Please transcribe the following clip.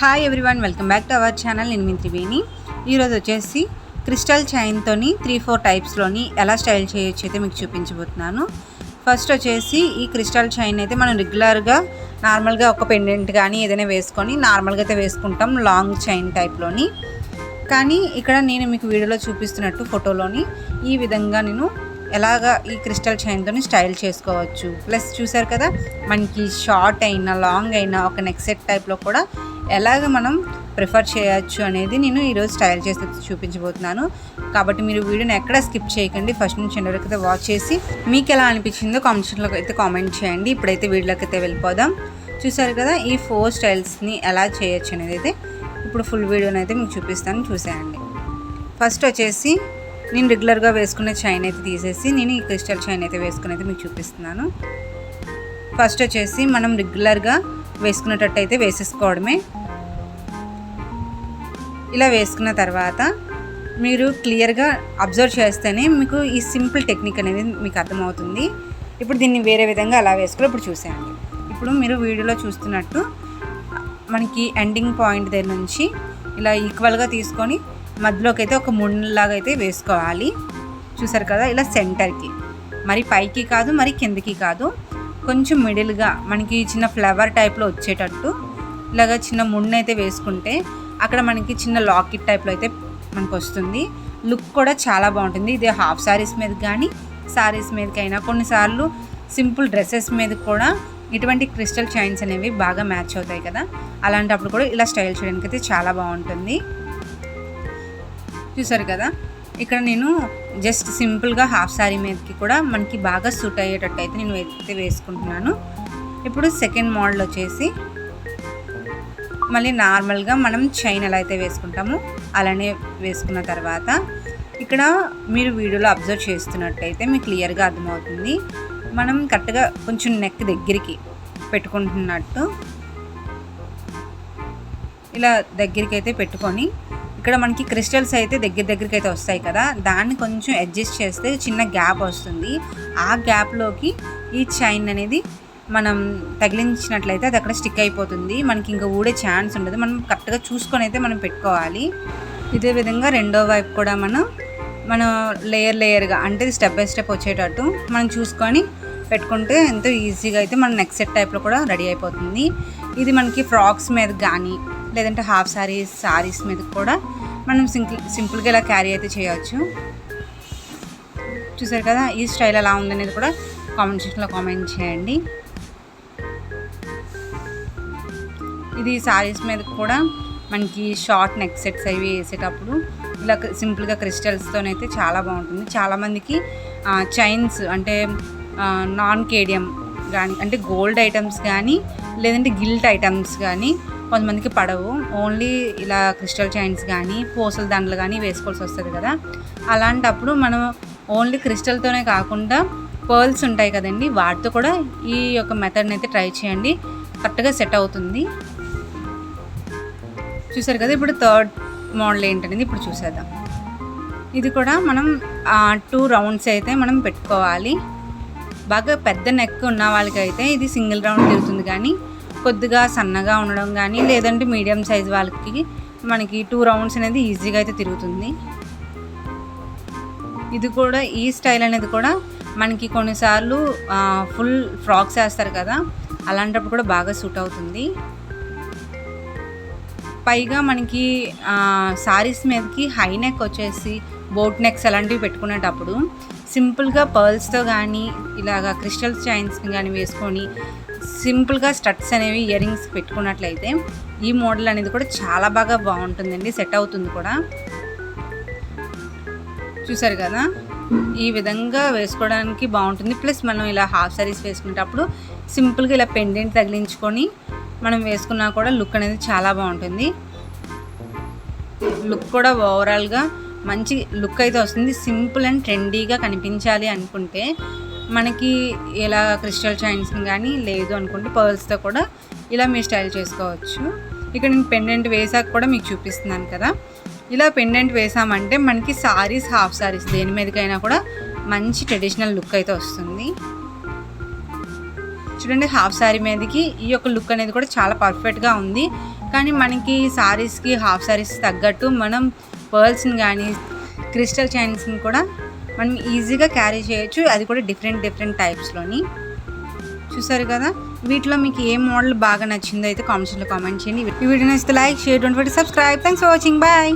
Hi everyone welcome back to our channel నేను మీ త్రివేణి ఈరోజు వచ్చేసి క్రిస్టల్ చైన్తోని త్రీ ఫోర్ టైప్స్లోని ఎలా స్టైల్ చేయొచ్చు అయితే మీకు చూపించబోతున్నాను. ఫస్ట్ వచ్చేసి ఈ క్రిస్టల్ చైన్ అయితే మనం రెగ్యులర్గా నార్మల్గా ఒక పెండెంట్ కానీ ఏదైనా వేసుకొని నార్మల్గా అయితే వేసుకుంటాం లాంగ్ చైన్ టైప్లోని కానీ ఇక్కడ నేను మీకు వీడియోలో చూపిస్తున్నట్టు ఫోటోలోని ఈ విధంగా నేను ఎలాగా ఈ క్రిస్టల్ చైన్తో స్టైల్ చేసుకోవచ్చు. ప్లస్ చూసారు కదా మనకి షార్ట్ అయినా లాంగ్ అయినా ఒక నెక్ సెట్ టైప్లో కూడా ఎలాగ మనం ప్రిఫర్ చేయొచ్చు అనేది నేను ఈరోజు స్టైల్ చేసి చూపించబోతున్నాను. కాబట్టి మీరు వీడియోని ఎక్కడ స్కిప్ చేయకండి. ఫస్ట్ నుంచి ఎండ్ వరకు అయితే వాచ్ చేసి మీకు ఎలా అనిపించిందో కామెంట్ అయితే కామెంట్ చేయండి. ఇప్పుడైతే వీడియోలోకి అయితే వెళ్ళిపోదాం. చూసారు కదా ఈ ఫోర్ స్టైల్స్ని ఎలా చేయొచ్చు అనేది అయితే ఇప్పుడు ఫుల్ వీడియోని అయితే మీకు చూపిస్తాను. చూసేయండి. ఫస్ట్ వచ్చేసి నేను రెగ్యులర్గా వేసుకునే చైన్ అయితే తీసేసి నేను ఈ క్రిస్టల్ చైన్ అయితే వేసుకుని అయితే మీకు చూపిస్తున్నాను. ఫస్ట్ వచ్చేసి మనం రెగ్యులర్గా వేసుకునేటట్టు అయితే వేసేసుకోవడమే. ఇలా వేసుకున్న తర్వాత మీరు క్లియర్గా అబ్జర్వ్ చేస్తేనే మీకు ఈ సింపుల్ టెక్నిక్ అనేది మీకు అర్థమవుతుంది. ఇప్పుడు దీన్ని వేరే విధంగా అలా వేసుకుని ఇప్పుడు చూసేయండి. ఇప్పుడు మీరు వీడియోలో చూస్తున్నట్టు మనకి ఎండింగ్ పాయింట్ దగ్గర నుంచి ఇలా ఈక్వల్గా తీసుకొని మధ్యలోకి అయితే ఒక ముళ్ళలాగా అయితే వేసుకోవాలి. చూసారు కదా? ఇలా సెంటర్కి. మరి పైకి కాదు మరి కిందకి కాదు. కొంచెం మిడిల్గా మనకి చిన్న ఫ్లవర్ టైప్లో వచ్చేటట్టు ఇలాగ చిన్న ముడిని అయితే వేసుకుంటే అక్కడ మనకి చిన్న లాకెట్ టైప్లో అయితే మనకు వస్తుంది. లుక్ కూడా చాలా బాగుంటుంది. ఇది హాఫ్ సారీస్ మీద కానీ శారీస్ మీదకైనా కొన్నిసార్లు సింపుల్ డ్రెస్సెస్ మీద కూడా ఇటువంటి క్రిస్టల్ చైన్స్ అనేవి బాగా మ్యాచ్ అవుతాయి కదా. అలాంటప్పుడు కూడా ఇలా స్టైల్ చేయడానికి అయితే చాలా బాగుంటుంది. చూసారు కదా? ఇక్కడ నేను జస్ట్ సింపుల్గా హాఫ్ శారీ మీదకి కూడా మనకి బాగా సూట్ అయ్యేటట్టు అయితే నేను అయితే వేసుకుంటున్నాను. ఇప్పుడు సెకండ్ మోడల్ వచ్చేసి మళ్ళీ నార్మల్గా మనం చైన్ ఎలా అయితే వేసుకుంటామో. అలానే వేసుకున్న తర్వాత ఇక్కడ మీరు వీడియోలో అబ్జర్వ్ చేస్తున్నట్టయితే మీకు క్లియర్గా అర్థమవుతుంది. మనం కరెక్ట్గా కొంచెం నెక్ దగ్గరికి పెట్టుకుంటున్నట్టు ఇలా దగ్గరికి అయితే పెట్టుకొని ఇక్కడ మనకి క్రిస్టల్స్ అయితే దగ్గర దగ్గరికి అయితే వస్తాయి కదా. దాన్ని కొంచెం అడ్జస్ట్ చేస్తే చిన్న గ్యాప్ వస్తుంది. ఆ గ్యాప్లోకి ఈ చైన్ అనేది మనం తగిలించినట్లయితే అది అక్కడ స్టిక్ అయిపోతుంది. మనకి ఇంకా ఊడే ఛాన్స్ ఉండదు. మనం కరెక్ట్గా చూసుకొని అయితే మనం పెట్టుకోవాలి. ఇదే విధంగా రెండో వైపు కూడా మనం మనం లేయర్ లేయర్గా అంటే స్టెప్ బై స్టెప్ వచ్చేటట్టు మనం చూసుకొని పెట్టుకుంటే ఎంతో ఈజీగా అయితే మన నెక్ సెట్ టైప్లో కూడా రెడీ అయిపోతుంది. ఇది మనకి ఫ్రాక్స్ మీద కానీ లేదంటే హాఫ్ సారీస్ సారీస్ మీద కూడా మనం సింపుల్ సింపుల్గా ఇలా క్యారీ అయితే చేయవచ్చు చూసారు కదా? ఈ స్టైల్ ఎలా ఉందనేది కూడా కామెంట్ సెక్షన్లో కామెంట్ చేయండి. ఇది సారీస్ మీద కూడా మనకి షార్ట్ నెక్ సెట్స్ అవి వేసేటప్పుడు ఇలా సింపుల్గా క్రిస్టల్స్తోనైతే చాలా బాగుంటుంది. చాలామందికి చైన్స్ అంటే నాన్ కేడియం కానీ అంటే గోల్డ్ ఐటమ్స్ కానీ లేదంటే గిల్ట్ ఐటమ్స్ కానీ కొంతమందికి పడవు. ఓన్లీ ఇలా క్రిస్టల్ చైన్స్ కానీ పూసల దండలు కానీ వేసుకోవాల్సి వస్తుంది కదా. అలాంటప్పుడు మనం ఓన్లీ క్రిస్టల్తోనే కాకుండా పర్ల్స్ ఉంటాయి కదండి వాటితో కూడా ఈ యొక్క మెథడ్ని అయితే ట్రై చేయండి. కరెక్ట్గా సెట్ అవుతుంది. చూసారు కదా ఇప్పుడు థర్డ్ మోడల్ ఏంటనేది ఇప్పుడు చూసేద్దాం. ఇది కూడా మనం టూ రౌండ్స్ అయితే మనం పెట్టుకోవాలి. బాగా పెద్ద నెక్ ఉన్న వాళ్ళకైతే ఇది సింగిల్ రౌండ్ తిరుగుతుంది కానీ కొద్దిగా సన్నగా ఉండడం కానీ లేదంటే మీడియం సైజ్ వాళ్ళకి మనకి టూ రౌండ్స్ అనేది ఈజీగా అయితే తిరుగుతుంది. ఇది కూడా ఈ స్టైల్ అనేది కూడా మనకి కొన్నిసార్లు ఫుల్ ఫ్రాక్స్ వేస్తారు కదా అలాంటప్పుడు కూడా బాగా సూట్ అవుతుంది. పైగా మనకి సారీస్ మీదకి హై నెక్ వచ్చేసి బోట్ నెక్స్ అలాంటివి పెట్టుకునేటప్పుడు సింపుల్గా పర్ల్స్తో కానీ ఇలాగా క్రిస్టల్ చైన్స్ని కానీ వేసుకొని సింపుల్గా స్టడ్స్ అనేవి ఇయర్ రింగ్స్ పెట్టుకున్నట్లయితే ఈ మోడల్ అనేది కూడా చాలా బాగా బాగుంటుందండి సెట్ అవుతుంది కూడా. చూసారు కదా? ఈ విధంగా వేసుకోవడానికి బాగుంటుంది. ప్లస్ మనం ఇలా హాఫ్ సారీస్ వేసుకునేటప్పుడు సింపుల్గా ఇలా పెండెంట్ తగిలించుకొని మనం వేసుకున్నా కూడా లుక్ అనేది చాలా బాగుంటుంది. లుక్ కూడా ఓవరాల్గా మంచి లుక్ అయితే వస్తుంది. సింపుల్ అండ్ ట్రెండీగా కనిపించాలి అనుకుంటే మనకి ఇలా క్రిస్టల్ చైన్స్ని కానీ లేదు అనుకుంటే పర్ల్స్తో కూడా ఇలా మీరు స్టైల్ చేసుకోవచ్చు. ఇక్కడ నేను పెండెంట్ వేసాక కూడా మీకు చూపిస్తున్నాను కదా. ఇలా పెండెంట్ వేసామంటే మనకి సారీస్ హాఫ్ సారీస్ దేని మీదకైనా కూడా మంచి ట్రెడిషనల్ లుక్ అయితే వస్తుంది. చూడండి హాఫ్ శారీ మీదకి ఈ యొక్క లుక్ అనేది కూడా చాలా పర్ఫెక్ట్గా ఉంది. కానీ మనకి శారీస్కి హాఫ్ సారీస్ తగ్గట్టు మనం పర్ల్స్ని కానీ క్రిస్టల్ చైన్స్ని కూడా మనం ఈజీగా క్యారీ చేయొచ్చు. అది కూడా డిఫరెంట్ డిఫరెంట్ టైప్స్లోని చూసారు కదా? వీటిలో మీకు ఏ మోడల్ బాగా నచ్చిందో అయితే కామెంట్స్లో కామెంట్ చేయండి. ఈ వీడియో నచ్చితే like share don't for subscribe thanks for watching bye